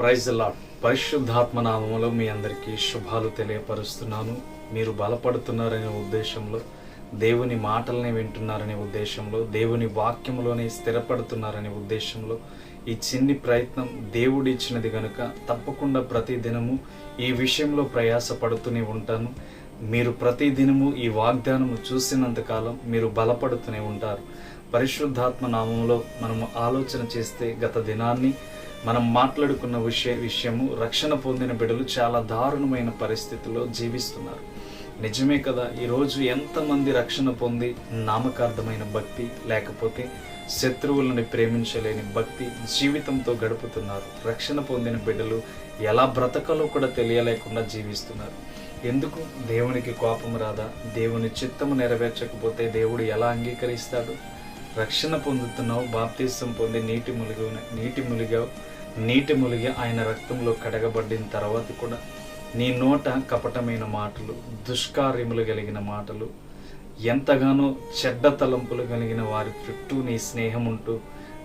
Praise lord పరిశుద్ధాత్మ నామంలో మీ అందరికీ శుభాలు తెలియపరుస్తున్నాను. మీరు బలపడుతున్నారనే ఉద్దేశంలో దేవుని మాటల్ని వింటున్నారనే ఉద్దేశంలో దేవుని వాక్యంలోనే స్థిరపడుతున్నారనే ఉద్దేశంలో ఈ చిన్ని ప్రయత్నం దేవుడు ఇచ్చినది గనుక తప్పకుండా ప్రతి దినము ఈ విషయంలో ప్రయాసపడుతూనే ఉంటాను. మీరు ప్రతి దినము ఈ వాగ్దానము చూసినంతకాలం మీరు బలపడుతూనే ఉంటారు. పరిశుద్ధాత్మ నామంలో మనము ఆలోచన చేస్తే గత దినాన్ని మనం మాట్లాడుకున్న విషయ విషయము రక్షణ పొందిన బిడ్డలు చాలా దారుణమైన పరిస్థితుల్లో జీవిస్తున్నారు. నిజమే కదా ఈరోజు ఎంతమంది రక్షణ పొంది నామకార్థమైన భక్తి లేకపోతే శత్రువులను ప్రేమించలేని భక్తి జీవితంతో గడుపుతున్నారు. రక్షణ పొందిన బిడ్డలు ఎలా బ్రతకాలో కూడా తెలియలేకుండా జీవిస్తున్నారు. ఎందుకు? దేవునికి కోపం రాదా? దేవుని చిత్తము నెరవేర్చకపోతే దేవుడు ఎలా అంగీకరిస్తాడు? రక్షణ పొందుతున్నావు బాప్తీసం పొంది నీటి ములిగి నీటి ములిగావు. నీటి ములిగి ఆయన రక్తంలో కడగబడిన తర్వాత కూడా నీ నోట కపటమైన మాటలు దుష్కార్యములు కలిగిన మాటలు ఎంతగానో చెడ్డ తలంపులు కలిగిన వారి చుట్టూ నీ స్నేహం ఉంటూ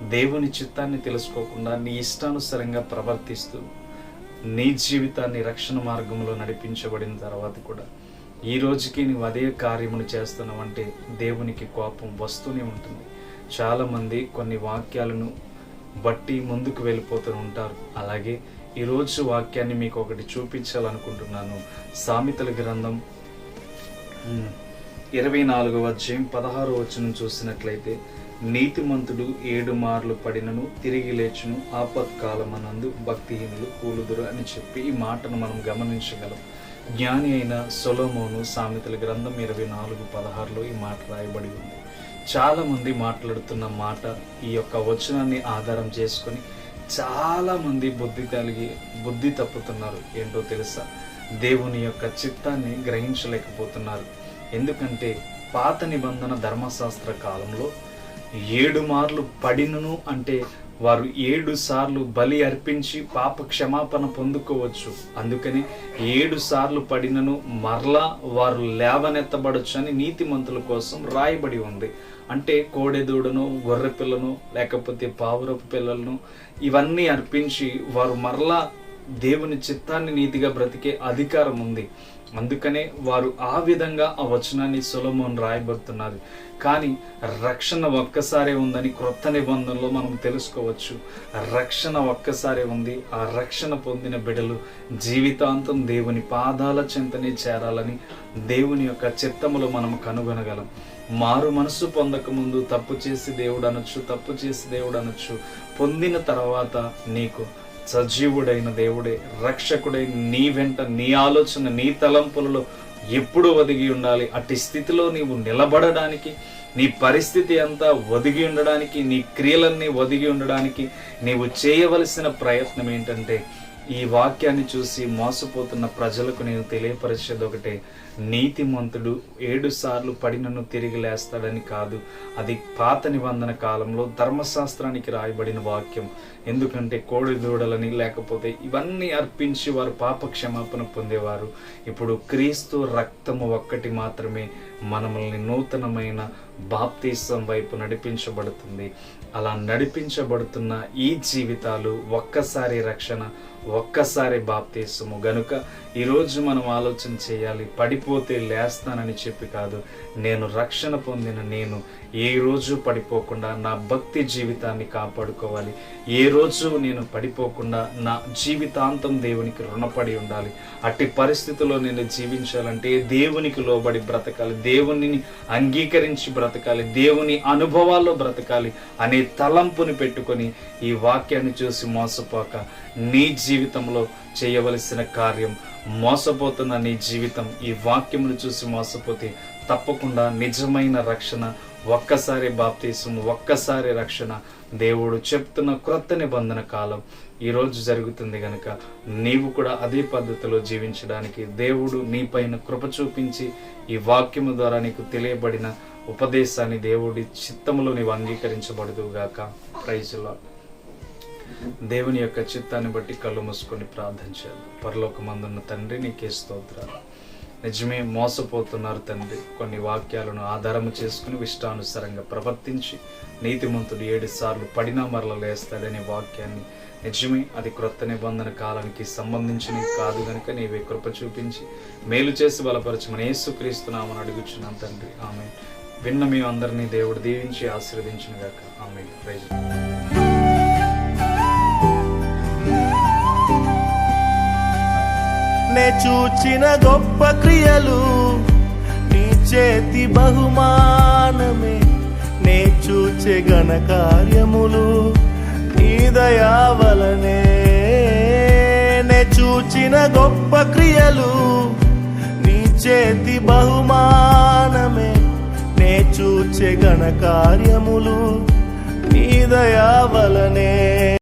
దేవుని చిత్తాన్ని తెలుసుకోకుండా నీ ఇష్టానుసారంగా ప్రవర్తిస్తూ నీ జీవితాన్ని రక్షణ మార్గంలో నడిపించబడిన తర్వాత కూడా ఈ రోజుకి నువ్వు అదే కార్యమును చేస్తున్నావంటే దేవునికి కోపం వస్తూనే ఉంటుంది. చాలామంది కొన్ని వాక్యాలను బట్టి ముందుకు వెళ్ళిపోతూ ఉంటారు. అలాగే ఈరోజు వాక్యాన్ని మీకు ఒకటి చూపించాలనుకుంటున్నాను. సామెతల గ్రంథం ఇరవై నాలుగవ అధ్యాయం పదహారు వచనం చూసినట్లయితే నీతిమంతుడు ఏడు మార్లు పడినను తిరిగి లేచును ఆపత్కాలమనందు భక్తిహీనులు కూలుదురు అని చెప్పి ఈ మాటను మనం గమనించగలం. జ్ఞాని అయిన సొలోమోను సామెతల గ్రంథం ఇరవై నాలుగు పదహారులో ఈ మాట రాయబడి ఉంది. చాలా మంది మాట్లాడుతున్న మాట ఈ యొక్క వచనాన్ని ఆధారం చేసుకొని చాలా మంది బుద్ధి కలిగి బుద్ధి తప్పుతున్నారు. ఏంటో తెలుసా? దేవుని యొక్క చిత్తాన్ని గ్రహించలేకపోతున్నారు. ఎందుకంటే పాత నిబంధన ధర్మశాస్త్ర కాలంలో ఏడు మార్లు పడినను అంటే వారు ఏడు సార్లు బలి అర్పించి పాప క్షమాపణ పొందుకోవచ్చు. అందుకని ఏడు సార్లు పడినను మరలా వారు లేవనెత్తబడొచ్చు అని నీతిమంతుల కోసం రాయబడి ఉంది. అంటే కోడెదూడను గొర్రె పిల్లను లేకపోతే పావురపు పిల్లలను ఇవన్నీ అర్పించి వారు మరలా దేవుని చిత్తాన్ని నీతిగా బ్రతికే అధికారం ఉంది. అందుకనే వారు ఆ విధంగా ఆ వచనాన్ని సులభం రాయబడుతున్నారు. కానీ రక్షణ ఒక్కసారే ఉందని క్రొత్త నిబంధనలో మనం తెలుసుకోవచ్చు. రక్షణ ఒక్కసారే ఉంది. ఆ రక్షణ పొందిన బిడలు జీవితాంతం దేవుని పాదాల చింతనే చేరాలని దేవుని యొక్క చిత్తములో మనం కనుగొనగలం. మారు మనసు పొందక ముందు తప్పు చేసి దేవుడు అనొచ్చు తప్పు చేసి దేవుడు అనొచ్చు పొందిన తర్వాత నీకు సజీవుడైన దేవుడే రక్షకుడై నీ వెంట నీ ఆలోచన నీ తలంపులలో ఎప్పుడు ఒదిగి ఉండాలి. అట్టి స్థితిలో నీవు నిలబడడానికి నీ పరిస్థితి అంతా ఒదిగి ఉండడానికి నీ క్రియలన్నీ ఒదిగి ఉండడానికి నీవు చేయవలసిన ప్రయత్నం ఏంటంటే ఈ వాక్యాన్ని చూసి మోసపోతున్న ప్రజలకు నేను తెలియపరిచేది ఒకటే. నీతిమంతుడు ఏడు సార్లు పడినను తిరిగి లేస్తాడని కాదు. అది పాత నిబంధన కాలంలో ధర్మశాస్త్రానికి రాయబడిన వాక్యం. ఎందుకంటే కోడి దూడలని లేకపోతే ఇవన్నీ అర్పించి వారు పాప క్షమాపణ పొందేవారు. ఇప్పుడు క్రీస్తు రక్తము ఒక్కటి మాత్రమే మనల్ని నూతనమైన బాప్తీసం వైపు నడిపించబడుతుంది. అలా నడిపించబడుతున్న ఈ జీవితాలు ఒక్కసారి రక్షణ ఒక్కసారి బాప్తీసము. గనుక ఈరోజు మనం ఆలోచన చేయాలి పడిపోతే లేస్తానని చెప్పి కాదు నేను రక్షణ పొందిన నేను ఏ రోజు పడిపోకుండా నా భక్తి జీవితాన్ని కాపాడుకోవాలి. ఏ రోజు నేను పడిపోకుండా నా జీవితాంతం దేవునికి రుణపడి ఉండాలి. అట్టి పరిస్థితుల్లో నేను జీవించాలంటే దేవునికి లోబడి బ్రతకాలి. దేవుని అంగీకరించి బ్రతకాలి దేవుని అనుభవాల్లో బ్రతకాలి అనే తలంపుని పెట్టుకొని ఈ వాక్యాన్ని చూసి మోసపోక నీ జీవితంలో చేయవలసిన కార్యం మోసపోతున్న నీ జీవితం ఈ వాక్యమును చూసి మోసపోతే తప్పకుండా నిజమైన రక్షణ ఒక్కసారి బాప్తీసం ఒక్కసారి రక్షణ. దేవుడు చెప్తున్న క్రొత్త నిబంధన కాలం ఈరోజు జరుగుతుంది గనుక నీవు కూడా అదే పద్ధతిలో జీవించడానికి దేవుడు నీపైన కృప చూపించి ఈ వాక్యము ద్వారా నీకు తెలియబడిన ఉపదేశాన్ని దేవుడి చిత్తములో నీవు అంగీకరించబడదుగాక. ప్రైజులో దేవుని యొక్క చిత్తాన్ని బట్టి కళ్ళు మూసుకొని ప్రార్థన చేయాలి. పరలోకమందున్న తండ్రి నీకే స్తోత్రాలు. నిజమే మోసపోతున్నారు తండ్రి. కొన్ని వాక్యాలను ఆధారము చేసుకుని విష్టానుసారంగా ప్రవర్తించి నీతిమంతుడు ఏడు సార్లు పడినా మరల లేస్తాడనే వాక్యాన్ని నిజమే అది క్రొత్త నిబంధన కాలానికి సంబంధించినవి కాదు కనుక నీవే కృప చూపించి మేలు చేసి బలపరచమని యేసుక్రీస్తున్నామని అడుగుచున్నాం తండ్రి. ఆమె విన్న మీ అందరినీ దేవుడు దీవించి ఆశీర్వదించిన గాక ఆమె ప్రైజ్ నే చూచిన గొప్ప క్రియలు నీ చేతి బహుమానమే. నే చూచే ఘన కార్యములు నీ దయావలనే నే చూచిన గొప్ప క్రియలు నీ చేతి బహుమానమే. చూచే గణ కార్యములు నీ దయా వలనే.